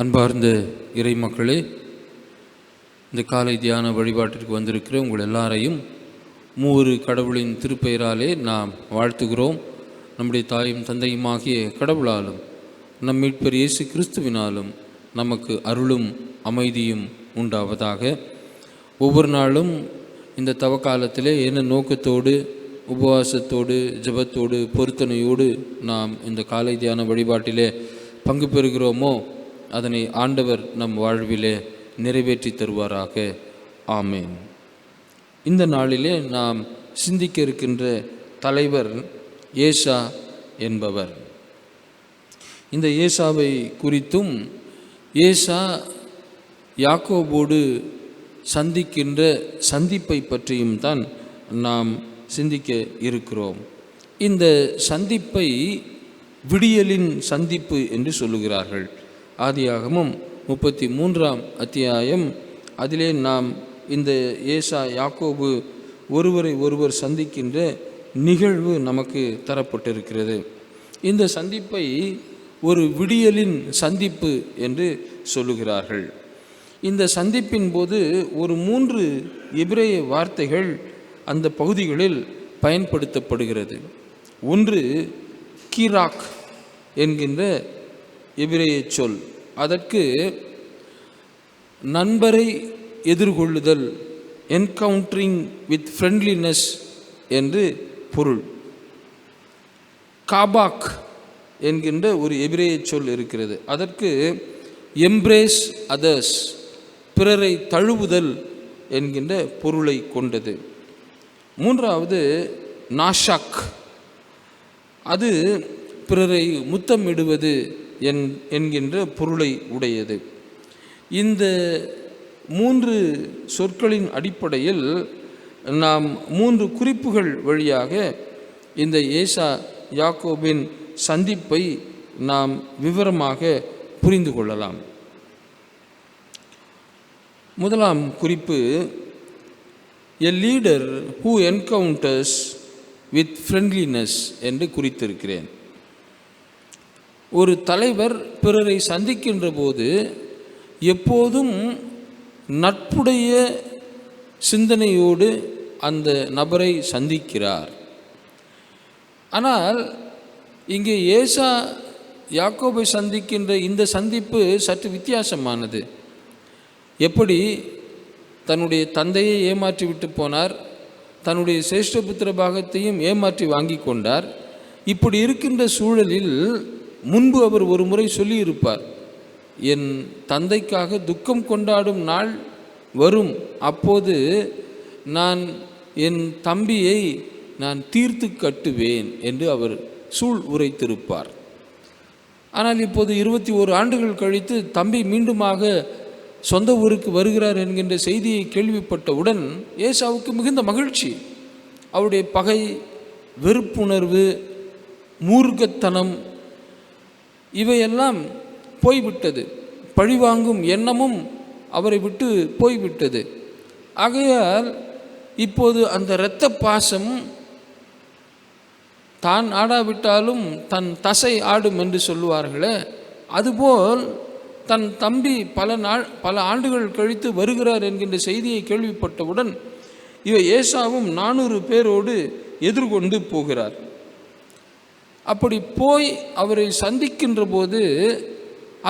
அன்பார்ந்த இறை மக்களே இந்த காலை தியான வழிபாட்டிற்கு வந்திருக்கிற உங்கள் எல்லாரையும் மூவரு கடவுளின் திருப்பெயராலே நாம் வாழ்த்துகிறோம். நம்முடைய தாயும் தந்தையுமாகிய கடவுளாலும் நம் மீட்பர் இயேசு கிறிஸ்துவினாலும் நமக்கு அருளும் அமைதியும் உண்டாவதாக. ஒவ்வொரு நாளும் இந்த தவக்காலத்திலே என்ன நோக்கத்தோடு உபவாசத்தோடு ஜெபத்தோடு பொருத்தனையோடு நாம் இந்த காலை தியான வழிபாட்டிலே பங்கு பெறுகிறோமோ அதனை ஆண்டவர் நம் வாழ்விலே நிறைவேற்றி தருவாராக. ஆமேன். இந்த நாளிலே நாம் சிந்திக்க இருக்கின்ற தலைவர் ஏசா என்பவர். இந்த ஏசாவை குறித்தும் ஏசா யாக்கோபோடு சந்திக்கின்ற சந்திப்பை பற்றியும் தான் நாம் சிந்திக்க இருக்கிறோம். இந்த சந்திப்பை விடியலின் சந்திப்பு என்று சொல்லுகிறார்கள். ஆதியாகமும் முப்பத்தி மூன்றாம் அத்தியாயம். அதிலே நாம் இந்த ஏசா யாக்கோபு ஒருவரை ஒருவர் சந்திக்கின்ற நிகழ்வு நமக்கு தரப்பட்டிருக்கிறது. இந்த சந்திப்பை ஒரு விடியலின் சந்திப்பு என்று சொல்லுகிறார்கள். இந்த சந்திப்பின் போது ஒரு மூன்று எபிரேய வார்த்தைகள் அந்த பகுதிகளில் பயன்படுத்தப்படுகிறது. ஒன்று கீராக் என்கின்ற எபிரேய சொல். அதற்கு நண்பரை எதிர்கொள்ளுதல் என்கவுண்டரிங் வித் ஃப்ரெண்ட்லினஸ் என்று பொருள். காபாக் என்கின்ற ஒரு எபிரேய சொல் இருக்கிறது. அதற்கு எம்ப்ரேஸ் அதர்ஸ் பிறரை தழுவுதல் என்கின்ற பொருளை கொண்டது. மூன்றாவது நாஷாக் அது பிறரை முத்தமிடுவது என் என்கின்ற பொருளை உடையது. இந்த மூன்று சொற்களின் அடிப்படையில் நாம் மூன்று குறிப்புகள் வழியாக இந்த ஏசா யாக்கோபின் சந்திப்பை நாம் விவரமாக புரிந்து கொள்ளலாம். முதலாம் குறிப்பு a leader who encounters with friendliness என்று குறித்திருக்கிறேன். ஒரு தலைவர் பிறரை சந்திக்கின்ற போது எப்போதும் நட்புடைய சிந்தனையோடு அந்த நபரை சந்திக்கிறார். ஆனால் இங்கே ஏசா யாக்கோபை சந்திக்கின்ற இந்த சந்திப்பு சற்று வித்தியாசமானது. எப்படி? தன்னுடைய தந்தையை ஏமாற்றி விட்டு போனார். தன்னுடைய சிரேஷ்டபுத்திர பாகத்தையும் ஏமாற்றி வாங்கி கொண்டார். இப்படி இருக்கின்ற சூழலில் முன்பு அவர் ஒரு முறை சொல்லியிருப்பார் என் தந்தைக்காக துக்கம் கொண்டாடும் நாள் வரும். அப்போது நான் என் தம்பியை நான் தீர்த்து கட்டுவேன் என்று அவர் சூழ் உரைத்திருப்பார். ஆனால் இப்போது இருபத்தி ஓரு ஆண்டுகள் கழித்து தம்பி மீண்டுமாக சொந்த ஊருக்கு வருகிறார் என்கின்ற செய்தியை கேள்விப்பட்டவுடன் ஏசாவுக்கு மிகுந்த மகிழ்ச்சி. அவருடைய பகை வெறுப்புணர்வு மூர்க்கத்தனம் இவையெல்லாம் போய்விட்டது. பழிவாங்கும் எண்ணமும் அவரை விட்டு போய்விட்டது. ஆகையால் இப்போது அந்த இரத்த பாசம் தான் ஆடாவிட்டாலும் தன் தசை ஆடும் என்று சொல்லுவார்களே அதுபோல் தன் தம்பி பல நாள் பல ஆண்டுகள் கழித்து வருகிறார் என்கின்ற செய்தியை கேள்விப்பட்டவுடன் இவை ஏசாவும் நானூறு பேரோடு எதிர்கொண்டு போகிறார். அப்படி போய் அவரை சந்திக்கின்ற போது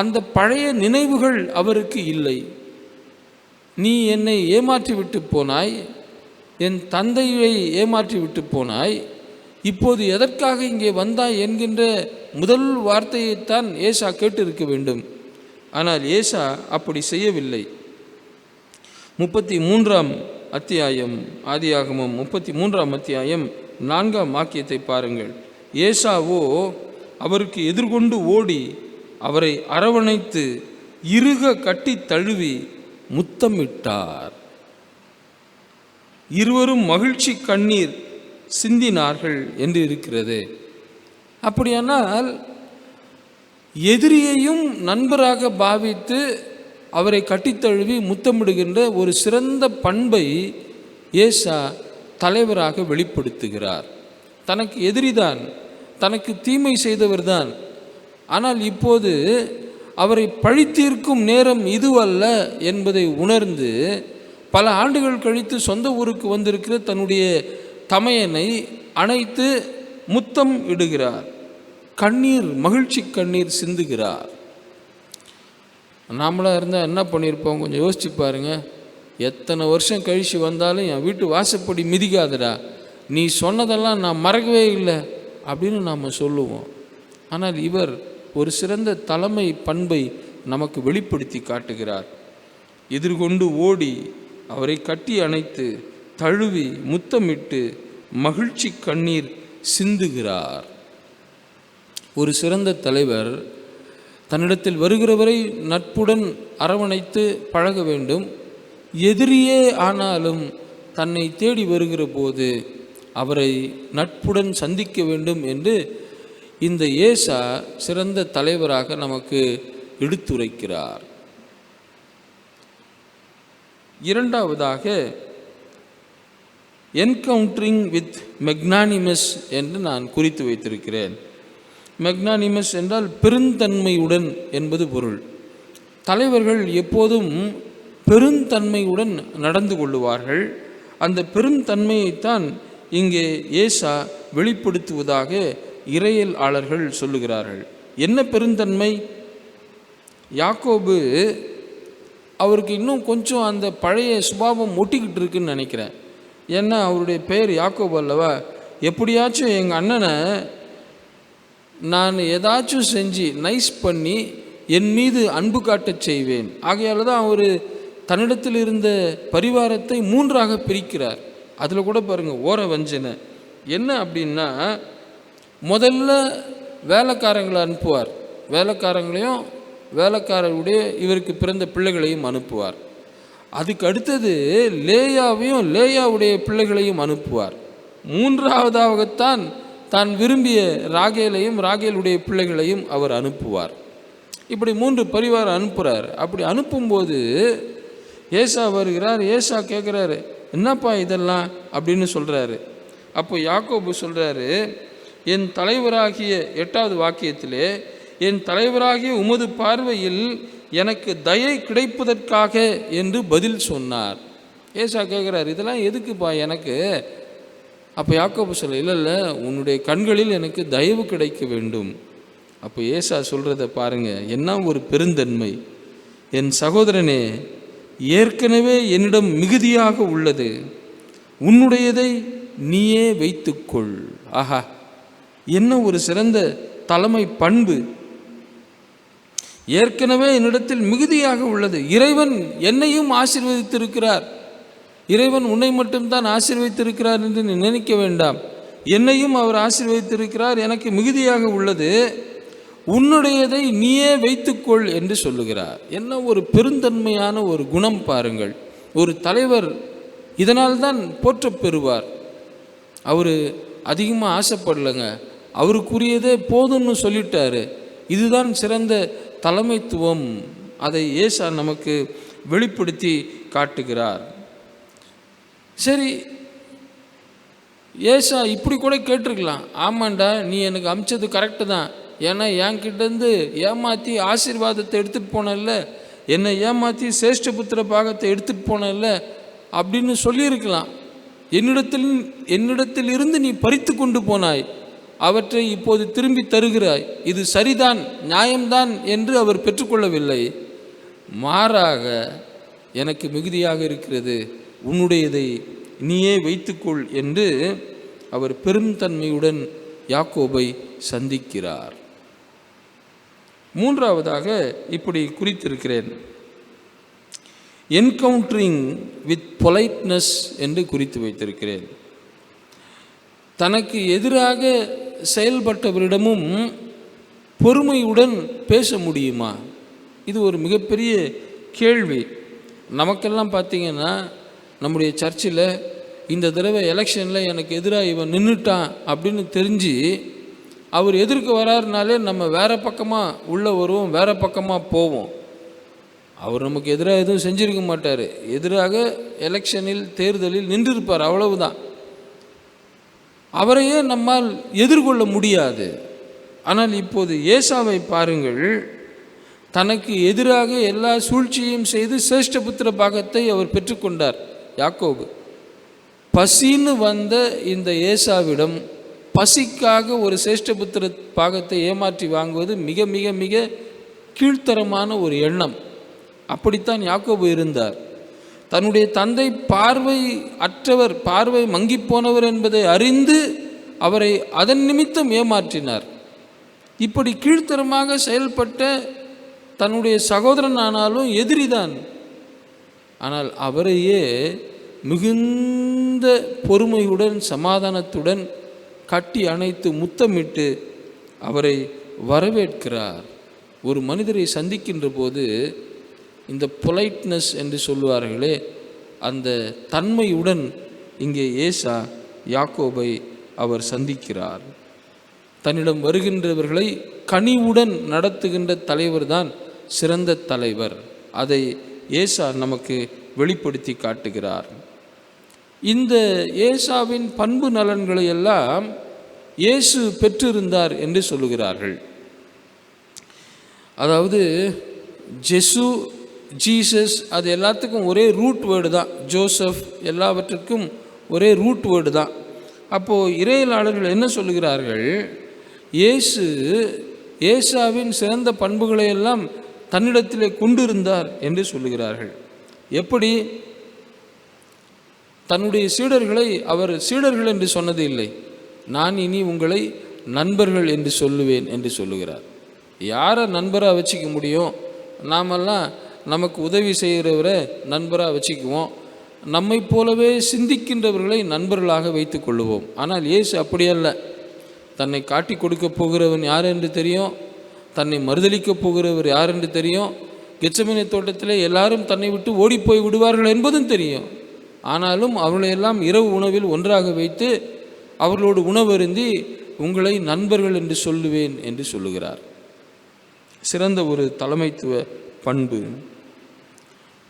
அந்த பழைய நினைவுகள் அவருக்கு இல்லை. நீ என்னை ஏமாற்றி விட்டு போனாய் என் தந்தையை ஏமாற்றி விட்டு போனாய் இப்போது எதற்காக இங்கே வந்தாய் என்கின்ற முதல் வார்த்தையைத்தான் ஏசா கேட்டிருக்க வேண்டும். ஆனால் ஏசா அப்படி செய்யவில்லை. முப்பத்தி மூன்றாம் அத்தியாயம் ஆதியாகமம் முப்பத்தி மூன்றாம் அத்தியாயம் நான்காம் வாக்கியத்தை பாருங்கள். ஏசாவோ அவருக்கு எதிர்கொண்டு ஓடி அவரை அரவணைத்து இருக கட்டி தழுவி முத்தமிட்டார். இருவரும் மகிழ்ச்சி கண்ணீர் சிந்தினார்கள் என்று இருக்கிறது. அப்படியானால் எதிரியையும் நண்பராக பாவித்து அவரை கட்டித்தழுவி முத்தமிடுகின்ற ஒரு சிறந்த பண்பை ஏசா தலைவராக வெளிப்படுத்துகிறார். தனக்கு எதிரிதான் தனக்கு தீமை செய்தவர்தான். ஆனால் இப்போது அவரை பழித்தீர்க்கும் நேரம் இதுவல்ல என்பதை உணர்ந்து பல ஆண்டுகள் கழித்து சொந்த ஊருக்கு வந்திருக்கிற தன்னுடைய தமையனை அணைத்து முத்தம் இடுகிறார். கண்ணீர் மகிழ்ச்சி கண்ணீர் சிந்துகிறார். நாமளாக இருந்தால் என்ன பண்ணியிருப்போம் கொஞ்சம் யோசிச்சு பாருங்க. எத்தனை வருஷம் கழித்து வந்தாலும் என் வீட்டு வாசப்படி மிதிக்காதடா. நீ சொன்னதெல்லாம் நான் மறக்கவே இல்லை அப்படின்னு நாம் சொல்லுவோம். ஆனால் இவர் ஒரு சிறந்த தலைமை பண்பை நமக்கு வெளிப்படுத்தி காட்டுகிறார். எதிர்கொண்டு ஓடி அவரை கட்டி அணைத்து தழுவி முத்தமிட்டு மகிழ்ச்சி கண்ணீர் சிந்துகிறார். ஒரு சிறந்த தலைவர் தன்னிடத்தில் வருகிறவரை நட்புடன் அரவணைத்து பழக வேண்டும். எதிரியே ஆனாலும் தன்னை தேடி வருகிற போது அவரை நட்புடன் சந்திக்க வேண்டும் என்று இந்த ஏசா சிறந்த தலைவராக நமக்கு எடுத்துரைக்கிறார். இரண்டாவதாக என்கவுண்டரிங் வித் மெக்னானிமஸ் என்று நான் குறித்து வைத்திருக்கிறேன். மெக்னானிமஸ் என்றால் பெருந்தன்மையுடன் என்பது பொருள். தலைவர்கள் எப்போதும் பெருந்தன்மையுடன் நடந்து கொள்ளுவார்கள். அந்த பெருந்தன்மையைத்தான் இங்கே ஏசா வெளிப்படுத்துவதாக இறையலாளர்கள் சொல்லுகிறார்கள். என்ன பெருந்தன்மை? யாக்கோபு அவருக்கு இன்னும் கொஞ்சம் அந்த பழைய சுபாவம் ஒட்டிக்கிட்டு இருக்குன்னு நினைக்கிறேன். ஏன்னா அவருடைய பெயர் யாக்கோபு அல்லவா? எப்படியாச்சும் எங்கள் அண்ணனை நான் ஏதாச்சும் செஞ்சு நைஸ் பண்ணி என் மீது அன்பு காட்டச் செய்வேன். ஆகையால் தான் அவர் தன்னிடத்தில் இருந்த பரிவாரத்தை மூன்றாக பிரிக்கிறார். அதில் கூட பாருங்கள் ஓர வஞ்சனை. என்ன அப்படின்னா முதல்ல வேலைக்காரங்களை அனுப்புவார். வேலைக்காரங்களையும் வேலைக்காரருடைய இவருக்கு பிறந்த பிள்ளைகளையும் அனுப்புவார். அதுக்கு அடுத்தது லேயாவையும் லேயாவுடைய பிள்ளைகளையும் அனுப்புவார். மூன்றாவதாகத்தான் தான் விரும்பிய ராகேலையும் ராகேலுடைய பிள்ளைகளையும் அவர் அனுப்புவார். இப்படி மூன்று பரிவாரம் அனுப்புகிறார் அப்படி அனுப்பும்போது ஏசா வருகிறார் ஏசா கேட்குறாரு என்னப்பா இதெல்லாம் அப்படின்னு சொல்கிறாரு அப்போ யாக்கோபு சொல்கிறாரு என் தலைவராகிய எட்டாவது வாக்கியத்திலே என் தலைவராகிய உமது பார்வையில் எனக்கு தயை கிடைப்பதற்காக என்று பதில் சொன்னார். ஏசா கேட்குறாரு இதெல்லாம் எதுக்குப்பா எனக்கு? அப்போ யாக்கோபு சொல்ல இல்லை இல்லை உன்னுடைய கண்களில் எனக்கு தயவு கிடைக்க வேண்டும். அப்போ ஏசா சொல்கிறத பாருங்கள் என்ன ஒரு பெருந்தன்மை. என் சகோதரனே ஏற்கனவே என்னிடம் மிகுதியாக உள்ளது. உன்னுடையதை நீயே வைத்துக்கொள். ஆஹா. என்ன ஒரு சிறந்த தலைமை பண்பு. ஏற்கனவே என்னிடத்தில் மிகுதியாக உள்ளது. இறைவன் என்னையும் ஆசீர்வதித்திருக்கிறார். இறைவன் உன்னை மட்டும்தான் ஆசீர்வதித்திருக்கிறார் என்று நினைக்க வேண்டாம். என்னையும் அவர் ஆசீர்வதித்திருக்கிறார். எனக்கு மிகுதியாக உள்ளது. உன்னுடையதை நீயே வைத்துக்கொள் என்று சொல்லுகிறார். என்ன ஒரு பெருந்தன்மையான ஒரு குணம் பாருங்கள். ஒரு தலைவர் இதனால் தான் பெறுவார். அவர் அதிகமாக ஆசைப்படலைங்க. அவருக்குரியதே போதும்னு சொல்லிட்டாரு. இதுதான் சிறந்த தலைமைத்துவம். அதை ஏசா நமக்கு வெளிப்படுத்தி காட்டுகிறார். சரி ஏசா இப்படி கூட கேட்டிருக்கலாம். ஆமாண்டா நீ எனக்கு அமிச்சது கரெக்டு தான். ஏன்னா என்கிட்டேருந்து ஏமாற்றி ஆசீர்வாதத்தை எடுத்துகிட்டு போனல்ல என்னை ஏமாற்றி சேஷ்டபுத்திர பாகத்தை எடுத்துகிட்டு போனல்ல அப்படின்னு சொல்லியிருக்கலாம். என்னிடத்தில் என்னிடத்தில் இருந்து நீ பறித்து கொண்டு போனாய். அவற்றை இப்போது திரும்பி தருகிறாய். இது சரிதான் நியாயம்தான் என்று அவர் பெற்றுக்கொள்ளவில்லை. மாறாக எனக்கு மிகுதியாக இருக்கிறது. உன்னுடையதை நீயே வைத்துக்கொள் என்று அவர் பெருந்தன்மையுடன் யாக்கோபை சந்திக்கிறார். மூன்றாவதாக இப்படி குறித்திருக்கிறேன். என்கவுண்டரிங் வித் பொலைட்னஸ் என்று குறித்து வைத்திருக்கிறேன். தனக்கு எதிராக செயல்பட்டவரிடமும் பொறுமையுடன் பேச முடியுமா? இது ஒரு மிகப்பெரிய கேள்வி. நமக்கெல்லாம் பார்த்தீங்கன்னா நம்முடைய சர்ச்சில் இந்த தடவை எலெக்ஷனில் எனக்கு எதிராக இவன் நின்றுட்டான் அப்படின்னு தெரிஞ்சு அவர் எதிர்க்க வராருனாலே நம்ம வேறு பக்கமாக உள்ளே வருவோம் வேறு பக்கமாக போவோம். அவர் நமக்கு எதிராக எதுவும் செஞ்சுருக்க மாட்டார். எதிராக எலெக்ஷனில் தேர்தலில் நின்றிருப்பார் அவ்வளவுதான். அவரையே நம்மால் எதிர்கொள்ள முடியாது. ஆனால் இப்போது ஏசாவை பாருங்கள். தனக்கு எதிராக எல்லா சூழ்ச்சியையும் செய்து சிரேஷ்டபுத்திர பாகத்தை அவர் பெற்றுக்கொண்டார் யாக்கோபு. பசின்னு வந்த இந்த ஏசாவிடம் பசிக்காக ஒரு சிரேஷ்டபுத்திர பாகத்தை ஏமாற்றி வாங்குவது மிக மிக மிக கீழ்த்தரமான ஒரு எண்ணம். அப்படித்தான் யாக்கோபு இருந்தார். தன்னுடைய தந்தை பார்வை அற்றவர் பார்வை மங்கிப்போனவர் என்பதை அறிந்து அவரை அதன் நிமித்தம் ஏமாற்றினார். இப்படி கீழ்த்தரமாக செயல்பட்ட தன்னுடைய சகோதரன் ஆனாலும் எதிரிதான். ஆனால் அவரையே மிகுந்த பொறுமையுடன் சமாதானத்துடன் கட்டி அணைத்து முத்தமிட்டு அவரை வரவேற்கிறார். ஒரு மனிதரை சந்திக்கின்ற போது இந்த பொலைட்னஸ் என்று சொல்வார்களே அந்த தன்மையுடன் இங்கே ஏசா யாக்கோபை அவர் சந்திக்கிறார். தன்னிடம் வருகின்றவர்களை கனிவுடன் நடத்துகின்ற தலைவர் தான் சிறந்த தலைவர். அதை ஏசா நமக்கு வெளிப்படுத்தி காட்டுகிறார். இந்த ஏசாவின் பண்பு நலன்களை எல்லாம் இயேசு பெற்றிருந்தார் என்று சொல்லுகிறார்கள். அதாவது ஜெசு ஜீசஸ் அது எல்லாத்துக்கும் ஒரே ரூட் வேர்டு தான். ஜோசப் எல்லாவற்றுக்கும் ஒரே ரூட் வேர்டு தான். அப்போது இறையலாளர்கள் என்ன சொல்லுகிறார்கள்? இயேசு ஏசாவின் சிறந்த பண்புகளை எல்லாம் தன்னிடத்திலே கொண்டிருந்தார் என்று சொல்லுகிறார்கள். எப்படி? தன்னுடைய சீடர்களை அவர் சீடர்கள் என்று சொன்னது இல்லை. நான் இனி உங்களை நண்பர்கள் என்று சொல்லுவேன் என்று சொல்லுகிறார். யாரை நண்பராக வச்சுக்க முடியும்? நாமெல்லாம் நமக்கு உதவி செய்கிறவரை நண்பராக வச்சுக்குவோம். நம்மை போலவே சிந்திக்கின்றவர்களை நண்பர்களாக வைத்து கொள்ளுவோம். ஆனால் இயேசு அப்படியல்ல. தன்னை காட்டி கொடுக்க போகிறவன் யார் என்று தெரியும்? தன்னை மறுதளிக்கப் போகிறவர் யார் என்று தெரியும்? கெச்சமனை தோட்டத்தில் எல்லாரும் தன்னை விட்டு ஓடிப்போய் விடுவார்கள் என்பதும் தெரியும். ஆனாலும் அவர்களையெல்லாம் இரவு உணவில் ஒன்றாக வைத்து அவர்களோடு உணவருந்தி உங்களை நண்பர்கள் என்று சொல்லுவேன் என்று சொல்லுகிறார். சிறந்த ஒரு தலைமைத்துவ பண்பு.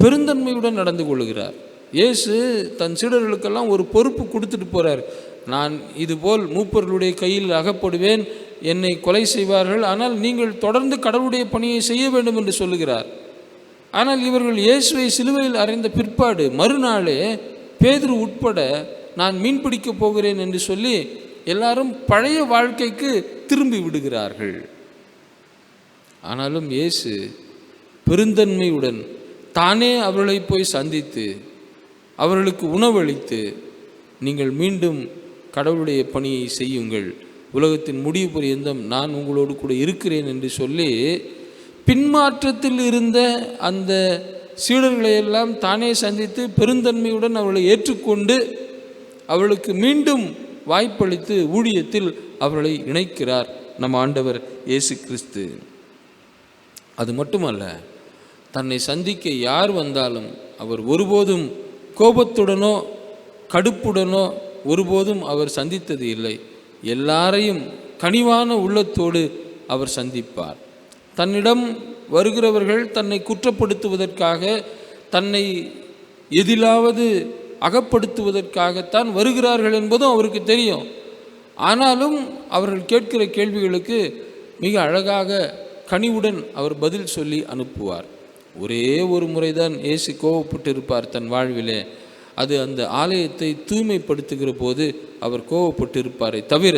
பெருந்தன்மையுடன் நடந்து கொள்கிறார் இயேசு தன் சீடர்களுக்கெல்லாம் ஒரு பொறுப்பு கொடுத்துட்டு போகிறார் நான் இதுபோல் மூப்பர்களுடைய கையில் அகப்படுவேன் என்னை கொலை செய்வார்கள் ஆனால் நீங்கள் தொடர்ந்து கடவுளுடைய பணியை செய்ய வேண்டும் என்று சொல்லுகிறார். ஆனால் இவர்கள் இயேசுவை சிலுவையில் அறைந்த பிற்பாடு மறுநாளே பேதுரு உட்பட நான் மீன் பிடிக்கப் போகிறேன் என்று சொல்லி எல்லாரும் பழைய வாழ்க்கைக்கு திரும்பி விடுகிறார்கள். ஆனாலும் இயேசு பெருந்தன்மையுடன் தானே அவர்களை போய் சந்தித்து அவர்களுக்கு உணவளித்து நீங்கள் மீண்டும் கடவுளுடைய பணியை செய்யுங்கள். உலகத்தின் முடிவு பரியந்தம் நான் உங்களோடு கூட இருக்கிறேன் என்று சொல்லி பின்மாற்றத்தில் இருந்த அந்த சீடர்களையெல்லாம் தானே சந்தித்து பெருந்தன்மையுடன் அவர்களை ஏற்றுக்கொண்டு அவர்களுக்கு மீண்டும் வாய்ப்பளித்து ஊழியத்தில் அவர்களை இணைக்கிறார் நம் ஆண்டவர் இயேசு கிறிஸ்து. அது மட்டுமல்ல தன்னை சந்திக்க யார் வந்தாலும் அவர் ஒருபோதும் கோபத்துடனோ கடுப்புடனோ ஒருபோதும் அவர் சந்தித்தது இல்லை. எல்லாரையும் கனிவான உள்ளத்தோடு அவர் சந்திப்பார். தன்னிடம் வருகிறவர்கள் தன்னை குற்றப்படுத்துவதற்காக தன்னை எதிலாவது அகப்படுத்துவதற்காகத்தான் வருகிறார்கள் என்பதும் அவருக்கு தெரியும். ஆனாலும் அவர்கள் கேட்கிற கேள்விகளுக்கு மிக அழகாக கனிவுடன் அவர் பதில் சொல்லி அனுப்புவார். ஒரே ஒரு முறைதான் இயேசு கோவப்பட்டிருப்பார் தன் வாழ்விலே. அது அந்த ஆலயத்தை தூய்மைப்படுத்துகிற போது அவர் கோவப்பட்டு இருப்பாரே தவிர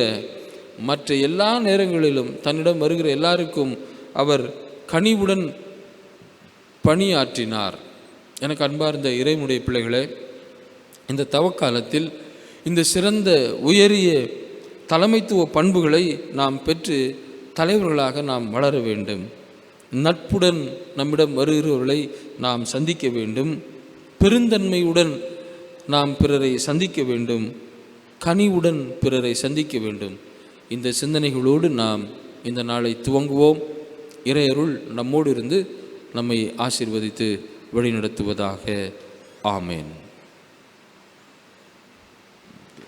மற்ற எல்லா நேரங்களிலும் தன்னிடம் வருகிற எல்லாருக்கும் அவர் கனிவுடன் பணியாற்றினார். எனக்கு அன்பார்ந்த இறைமுடைய பிள்ளைகளே இந்த தவக்காலத்தில் இந்த சிறந்த உயரிய தலைமைத்துவ பண்புகளை நாம் பெற்று தலைவர்களாக நாம் வளர வேண்டும். நட்புடன் நம்மிடம் வருகிறவர்களை நாம் சந்திக்க வேண்டும். பெருந்தன்மையுடன் நாம் பிறரை சந்திக்க வேண்டும். கனிவுடன் பிறரை சந்திக்க வேண்டும். இந்த சிந்தனைகளோடு நாம் இந்த நாளை துவங்குவோம். இறையருள் நம்மோடு இருந்து நம்மை ஆசீர்வதித்து வழிநடத்துவதாக. ஆமேன்.